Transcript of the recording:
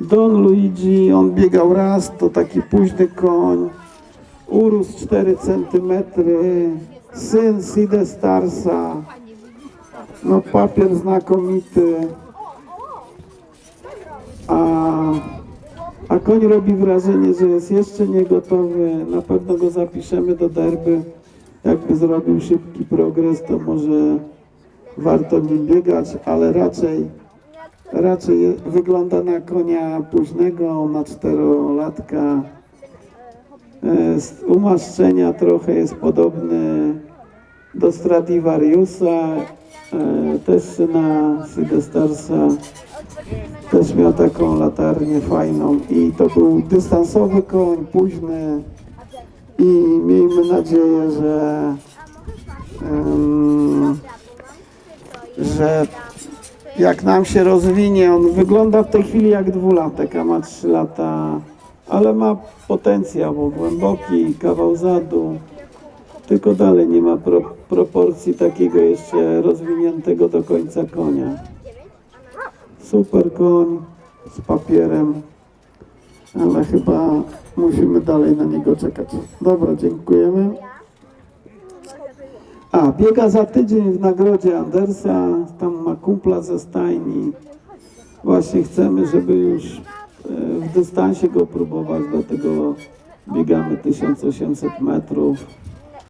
Don Luigi, on biegał raz, to taki późny koń. Urósł 4 cm. Syn Side Starsa. No papier znakomity. A, a koń robi wrażenie, że jest jeszcze nie gotowy. Na pewno go zapiszemy do derby. Jakby zrobił szybki progres, to może warto nim biegać, ale raczej raczej wygląda na konia późnego, na czterolatka. E, Z umaszczenia trochę jest podobny do Stradivariusa, e, też na Sidestarsa. Też miał taką latarnię fajną i to był dystansowy koń, późny i miejmy nadzieję, że em, że jak nam się rozwinie, on wygląda w tej chwili jak dwulatek, a ma 3 lata, ale ma potencjał, bo głęboki, kawał zadu, tylko dalej nie ma pro, proporcji takiego jeszcze rozwiniętego do końca konia. Super koń z papierem, ale chyba musimy dalej na niego czekać. Dobra, dziękujemy. A, biega za tydzień w nagrodzie Andersa, tam ma kumpla ze stajni. Właśnie chcemy, żeby już e, w dystansie go próbować, dlatego biegamy 1800 metrów.